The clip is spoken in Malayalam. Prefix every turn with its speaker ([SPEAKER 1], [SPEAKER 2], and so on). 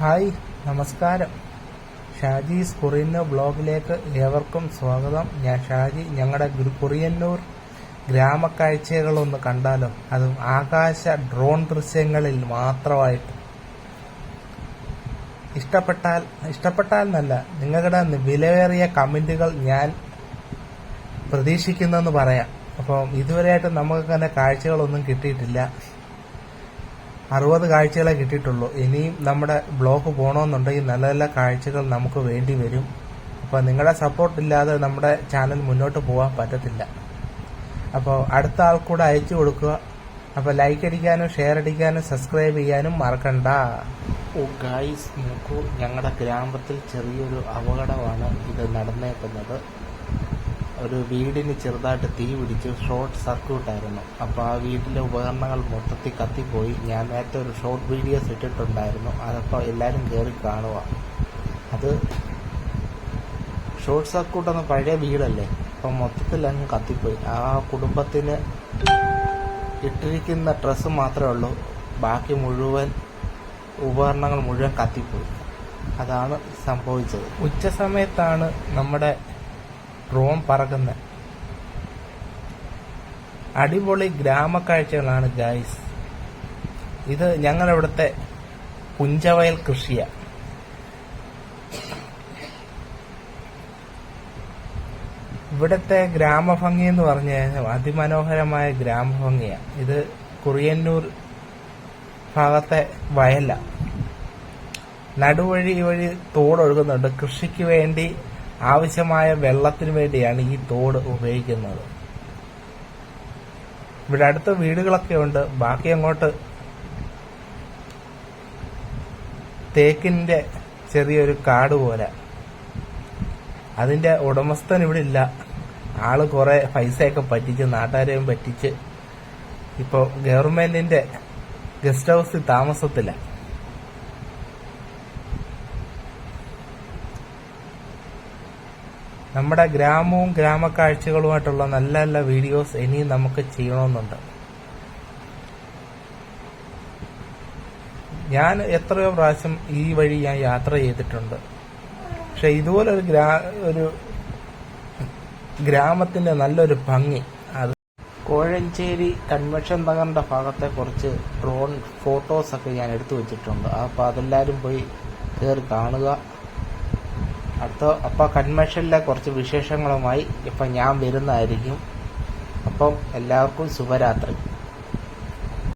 [SPEAKER 1] ഹായ് നമസ്കാരം. ഷാജി കൊറിയന്നൂർ ബ്ലോഗിലേക്ക് ഏവർക്കും സ്വാഗതം. ഞാൻ ഷാജി ഞങ്ങളുടെ കുറിയന്നൂർ ഗ്രാമക്കാഴ്ചകളൊന്ന് കണ്ടാലോ അതും ആകാശ ഡ്രോൺ ദൃശ്യങ്ങളിൽ മാത്രമായിട്ട്. ഇഷ്ടപ്പെട്ടാൽ ഇഷ്ടപ്പെട്ടാൽ എന്നല്ല നിങ്ങളുടെ വിലയേറിയ കമന്റുകൾ ഞാൻ പ്രതീക്ഷിക്കുന്നെന്ന് പറയാം. അപ്പം ഇതുവരെയായിട്ട് നമുക്ക് തന്നെ കാഴ്ചകളൊന്നും കിട്ടിയിട്ടില്ല. അറുപത് കാഴ്ചകളെ കിട്ടിയിട്ടുള്ളൂ. ഇനിയും നമ്മുടെ ബ്ലോഗ് പോകണമെന്നുണ്ടെങ്കിൽ നല്ല നല്ല കാഴ്ചകൾ നമുക്ക് വേണ്ടി വരും. അപ്പോൾ നിങ്ങളുടെ സപ്പോർട്ട് ഇല്ലാതെ നമ്മുടെ ചാനൽ മുന്നോട്ട് പോകാൻ പറ്റത്തില്ല. അപ്പോൾ അടുത്ത ആൾക്കൂടെ കൂടെ അയച്ചു കൊടുക്കുക. അപ്പോൾ ലൈക്ക് അടിക്കാനും ഷെയർ അടിക്കാനും സബ്സ്ക്രൈബ് ചെയ്യാനും മറക്കണ്ട. ഓ ഗായ്സ് നോക്കൂ ഞങ്ങളുടെ ഗ്രാമത്തിൽ ചെറിയൊരു അപകടമാണ് ഇത് നടന്നേക്കുന്നത്. ഒരു വീടിന് ചെറുതായിട്ട് തീ പിടിച്ച് ഷോർട്ട് സർക്യൂട്ട് ആയിരുന്നു. അപ്പോൾ ആ വീട്ടിലെ ഉപകരണങ്ങൾ മൊത്തത്തിൽ കത്തിപ്പോയി. ഞാൻ നേരത്തെ ഒരു ഷോർട്ട് വീഡിയോസ് ഇട്ടിട്ടുണ്ടായിരുന്നു. അതപ്പോൾ എല്ലാവരും കയറി കാണുക അത് ഷോർട്ട് സർക്യൂട്ട് എന്ന പഴയ വീടല്ലേ? അപ്പം മൊത്തത്തിൽ അങ്ങ് കത്തിപ്പോയി. ആ കുടുംബത്തിന് ഇട്ടിരിക്കുന്ന ഡ്രസ്സ് മാത്രമേ ഉള്ളൂ. ബാക്കി മുഴുവൻ ഉപകരണങ്ങൾ മുഴുവൻ കത്തിപ്പോയി. അതാണ് സംഭവിച്ചത്. ഉച്ച സമയത്താണ് നമ്മുടെ ഡ്രോൺ പറക്കുന്നത്. അടിപൊളി ഗ്രാമക്കാഴ്ചകളാണ് ഗായ്സ്. ഇത് ഞങ്ങളിവിടുത്തെ കുഞ്ചവയൽ കൃഷിയാ. ഇവിടുത്തെ ഗ്രാമഭംഗി എന്ന് പറഞ്ഞു അതിമനോഹരമായ ഗ്രാമഭംഗിയാണ് ഇത് കുറിയന്നൂർ ഭാഗത്തെ വയല. നടുവഴി വഴി തോടൊഴുകുന്നുണ്ട്. കൃഷിക്ക് വേണ്ടി ആവശ്യമായ വെള്ളത്തിന് വേണ്ടിയാണ് ഈ തോട് ഉപയോഗിക്കുന്നത്. ഇവിടെ അടുത്ത വീടുകളൊക്കെ ഉണ്ട്. ബാക്കി അങ്ങോട്ട് തേക്കിന്റെ ചെറിയൊരു കാട് പോലെ. അതിന്റെ ഉടമസ്ഥൻ ഇവിടെ ഇല്ല. ആൾ കുറെ പൈസയൊക്കെ പറ്റിച്ച് നാട്ടുകാരെയും പറ്റിച്ച്. ഇപ്പോ ഗവൺമെന്റിന്റെ ഗസ്റ്റ് ഹൗസിൽ താമസത്തില്ല നമ്മുടെ ഗ്രാമവും ഗ്രാമക്കാഴ്ചകളുമായിട്ടുള്ള നല്ല നല്ല വീഡിയോസ് ഇനിയും നമുക്ക് ചെയ്യണമെന്നുണ്ട്. ഞാൻ എത്രയോ പ്രാവശ്യം ഈ വഴി ഞാൻ യാത്ര ചെയ്തിട്ടുണ്ട്. പക്ഷെ ഇതുപോലൊരു ഗ്രാ ഒരു ഗ്രാമത്തിന്റെ നല്ലൊരു ഭംഗി. അത് കോഴഞ്ചേരി കൺവെൻഷൻ നഗറിന്റെ ഭാഗത്തെ കുറച്ച് ഡ്രോൺ ഫോട്ടോസ് ഒക്കെ ഞാൻ എടുത്തു വെച്ചിട്ടുണ്ട്. അപ്പൊ അതെല്ലാരും പോയി കയറി കാണുക. അടുത്ത അപ്പോൾ കൺവെൻഷനിലെ കുറച്ച് വിശേഷങ്ങളുമായി ഇപ്പം ഞാൻ വരുന്നതായിരിക്കും. അപ്പം എല്ലാവർക്കും ശുഭരാത്രി.